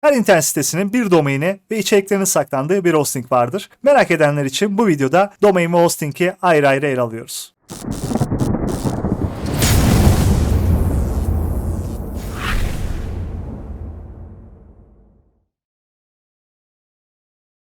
Her internet sitesinin bir domaini ve içeriklerinin saklandığı bir hosting vardır. Merak edenler için bu videoda domain ve hosting'i ayrı ayrı ele alıyoruz.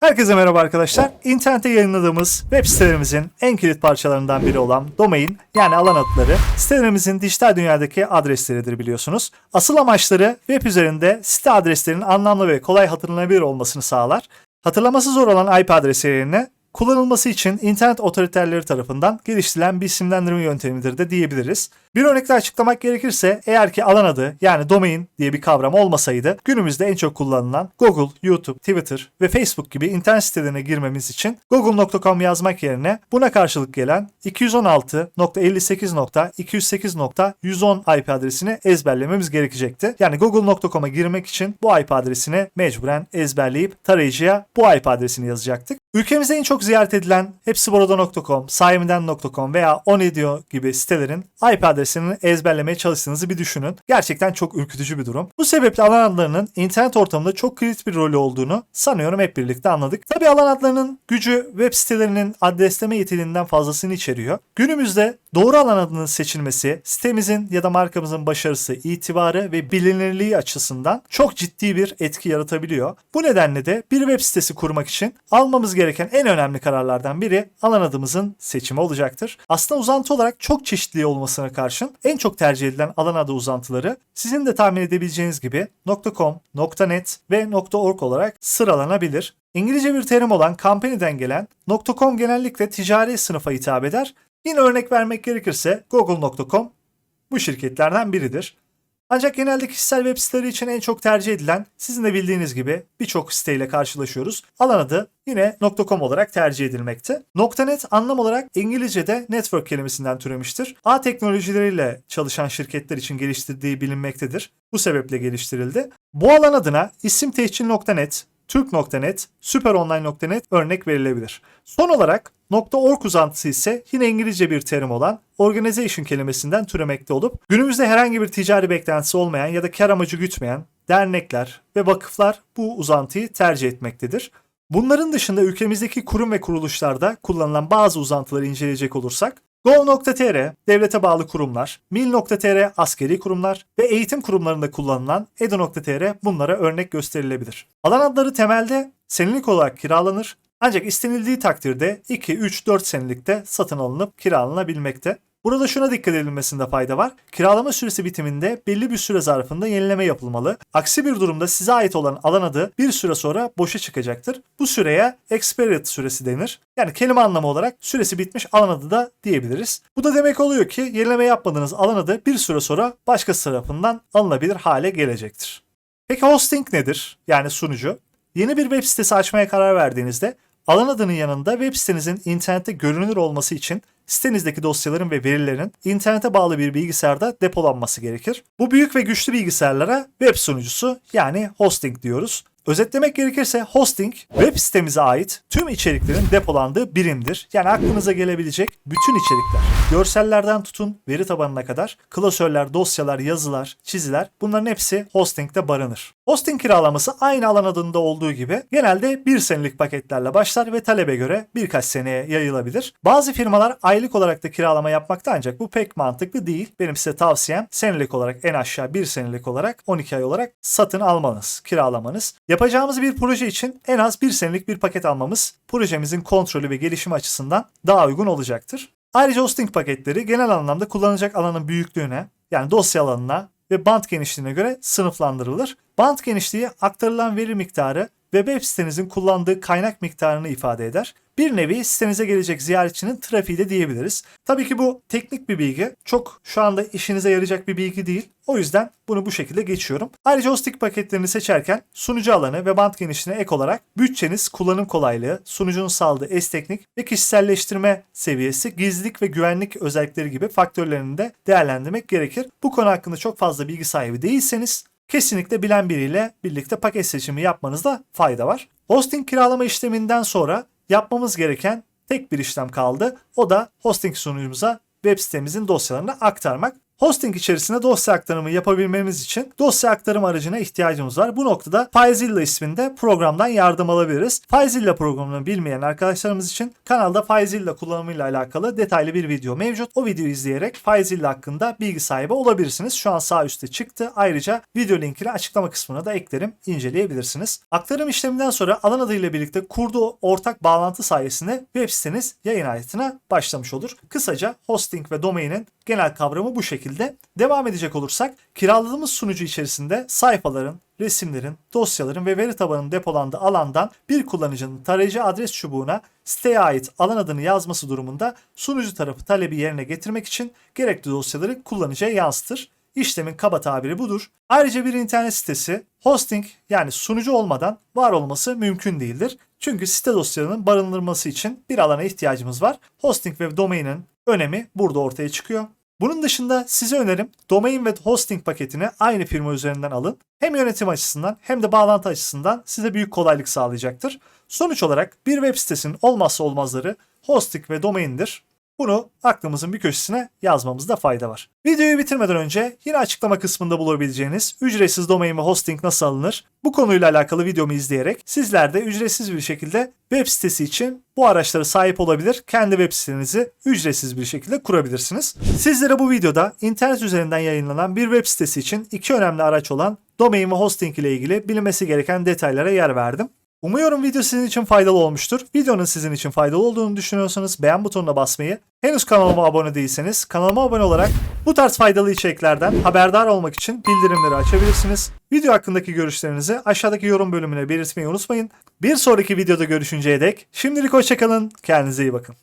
Herkese merhaba arkadaşlar. İnternete yayınladığımız web sitelerimizin en kilit parçalarından biri olan domain yani alan adları sitelerimizin dijital dünyadaki adresleridir biliyorsunuz. Asıl amaçları web üzerinde site adreslerinin anlamlı ve kolay hatırlanabilir olmasını sağlar. Hatırlaması zor olan IP adresi yerine kullanılması için internet otoriterleri tarafından geliştirilen bir isimlendirme yöntemidir de diyebiliriz. Bir örnekle açıklamak gerekirse eğer ki alan adı yani domain diye bir kavram olmasaydı günümüzde en çok kullanılan Google, YouTube, Twitter ve Facebook gibi internet sitelerine girmemiz için google.com yazmak yerine buna karşılık gelen 216.58.208.110 IP adresini ezberlememiz gerekecekti. Yani google.com'a girmek için bu IP adresini mecburen ezberleyip tarayıcıya bu IP adresini yazacaktık. Ülkemizde en çok ziyaret edilen hepsiburada.com, sahimden.com veya Onedio gibi sitelerin IP adresini ezberlemeye çalıştığınızı bir düşünün. Gerçekten çok ürkütücü bir durum. Bu sebeple alan adlarının internet ortamında çok kilit bir rolü olduğunu sanıyorum hep birlikte anladık. Tabi alan adlarının gücü web sitelerinin adresleme yeteneğinden fazlasını içeriyor. Günümüzde doğru alan adının seçilmesi sitemizin ya da markamızın başarısı, itibarı ve bilinirliği açısından çok ciddi bir etki yaratabiliyor. Bu nedenle de bir web sitesi kurmak için almamız gereken en önemli kararlardan biri alan adımızın seçimi olacaktır. Aslında uzantı olarak çok çeşitli olmasına karşın en çok tercih edilen alan adı uzantıları sizin de tahmin edebileceğiniz gibi .com, .net ve .org olarak sıralanabilir. İngilizce bir terim olan company'den gelen .com genellikle ticari sınıfa hitap eder. Yine örnek vermek gerekirse google.com bu şirketlerden biridir. Ancak genelde kişisel web siteleri için en çok tercih edilen sizin de bildiğiniz gibi birçok siteyle karşılaşıyoruz. Alan adı yine .com olarak tercih edilmekte. .net anlam olarak İngilizce'de network kelimesinden türemiştir. ağ teknolojileriyle çalışan şirketler için geliştirdiği bilinmektedir. Bu sebeple geliştirildi. Bu alan adına isim tescil.net, Türk.net, süperonline.net örnek verilebilir. Son olarak .org uzantısı ise yine İngilizce bir terim olan organization kelimesinden türemekte olup günümüzde herhangi bir ticari beklentisi olmayan ya da kar amacı gütmeyen dernekler ve vakıflar bu uzantıyı tercih etmektedir. Bunların dışında ülkemizdeki kurum ve kuruluşlarda kullanılan bazı uzantıları inceleyecek olursak Gov.tr, devlete bağlı kurumlar, Mil.tr, askeri kurumlar ve eğitim kurumlarında kullanılan Edu.tr bunlara örnek gösterilebilir. Alan adları temelde senelik olarak kiralanır ancak istenildiği takdirde 2, 3, 4 senelikte satın alınıp kiralanabilmekte. Burada şuna dikkat edilmesinde fayda var. Kiralama süresi bitiminde belli bir süre zarfında yenileme yapılmalı. Aksi bir durumda size ait olan alan adı bir süre sonra boşa çıkacaktır. Bu süreye expired süresi denir. Yani kelime anlamı olarak süresi bitmiş alan adı da diyebiliriz. Bu da demek oluyor ki yenileme yapmadığınız alan adı bir süre sonra başkası tarafından alınabilir hale gelecektir. Peki hosting nedir? Yani sunucu. Yeni bir web sitesi açmaya karar verdiğinizde alan adının yanında web sitenizin internette görünür olması için sitenizdeki dosyaların ve verilerin internete bağlı bir bilgisayarda depolanması gerekir. Bu büyük ve güçlü bilgisayarlara web sunucusu yani hosting diyoruz. Özetlemek gerekirse hosting web sitemize ait tüm içeriklerin depolandığı birimdir. Yani aklınıza gelebilecek bütün içerikler. Görsellerden tutun veri tabanına kadar klasörler, dosyalar, yazılar, çiziler bunların hepsi hostingde barınır. Hosting kiralaması aynı alan adında olduğu gibi genelde bir senelik paketlerle başlar ve talebe göre birkaç seneye yayılabilir. Bazı firmalar aylık olarak da kiralama yapmakta ancak bu pek mantıklı değil. Benim size tavsiyem senelik olarak en aşağı bir senelik olarak 12 ay olarak satın almanız, kiralamanız. Yapacağımız bir proje için en az bir senelik bir paket almamız projemizin kontrolü ve gelişimi açısından daha uygun olacaktır. Ayrıca hosting paketleri genel anlamda kullanacak alanın büyüklüğüne yani dosya alanına ve band genişliğine göre sınıflandırılır. Band genişliği aktarılan veri miktarı ve web sitenizin kullandığı kaynak miktarını ifade eder. Bir nevi sitenize gelecek ziyaretçinin trafiği de diyebiliriz. Tabii ki bu teknik bir bilgi. Çok şu anda işinize yarayacak bir bilgi değil. O yüzden bunu bu şekilde geçiyorum. Ayrıca hosting paketlerini seçerken sunucu alanı ve band genişliğine ek olarak bütçeniz, kullanım kolaylığı, sunucunun sağladığı esneklik ve kişiselleştirme seviyesi, gizlilik ve güvenlik özellikleri gibi faktörlerini de değerlendirmek gerekir. Bu konu hakkında çok fazla bilgi sahibi değilseniz kesinlikle bilen biriyle birlikte paket seçimi yapmanızda fayda var. Hosting kiralama işleminden sonra yapmamız gereken tek bir işlem kaldı. O da hosting sunucumuza web sitemizin dosyalarını aktarmak. Hosting içerisinde dosya aktarımı yapabilmemiz için dosya aktarım aracına ihtiyacımız var. Bu noktada FileZilla isminde programdan yardım alabiliriz. FileZilla programını bilmeyen arkadaşlarımız için kanalda FileZilla kullanımıyla alakalı detaylı bir video mevcut. O videoyu izleyerek FileZilla hakkında bilgi sahibi olabilirsiniz. Şu an sağ üstte çıktı. Ayrıca video linkini açıklama kısmına da eklerim. inceleyebilirsiniz. Aktarım işleminden sonra alan adıyla birlikte kurduğu ortak bağlantı sayesinde web siteniz yayın hayatına başlamış olur. Kısaca hosting ve domainin genel kavramı bu şekilde. Devam edecek olursak kiraladığımız sunucu içerisinde sayfaların, resimlerin, dosyaların ve veri tabanının depolandığı alandan bir kullanıcının tarayıcı adres çubuğuna siteye ait alan adını yazması durumunda sunucu tarafı talebi yerine getirmek için gerekli dosyaları kullanıcıya yansıtır. İşlemin kaba tabiri budur. Ayrıca bir internet sitesi hosting yani sunucu olmadan var olması mümkün değildir. Çünkü site dosyalarının barındırılması için bir alana ihtiyacımız var. Hosting ve domainin önemi burada ortaya çıkıyor. Bunun dışında size önerim domain ve hosting paketini aynı firma üzerinden alın. Hem yönetim açısından hem de bağlantı açısından size büyük kolaylık sağlayacaktır. Sonuç olarak bir web sitesinin olmazsa olmazları hosting ve domaindir. Bunu aklımızın bir köşesine yazmamızda fayda var. Videoyu bitirmeden önce yine açıklama kısmında bulabileceğiniz ücretsiz domain ve hosting nasıl alınır? Bu konuyla alakalı videomu izleyerek sizler de ücretsiz bir şekilde web sitesi için bu araçlara sahip olabilir. Kendi web sitenizi ücretsiz bir şekilde kurabilirsiniz. Sizlere bu videoda internet üzerinden yayınlanan bir web sitesi için iki önemli araç olan domain ve hosting ile ilgili bilinmesi gereken detaylara yer verdim. Umuyorum video sizin için faydalı olmuştur. Videonun sizin için faydalı olduğunu düşünüyorsanız beğen butonuna basmayı, henüz kanalıma abone değilseniz kanalıma abone olarak bu tarz faydalı içeriklerden haberdar olmak için bildirimleri açabilirsiniz. Video hakkındaki görüşlerinizi aşağıdaki yorum bölümüne belirtmeyi unutmayın. Bir sonraki videoda görüşünceye dek şimdilik hoşçakalın, kendinize iyi bakın.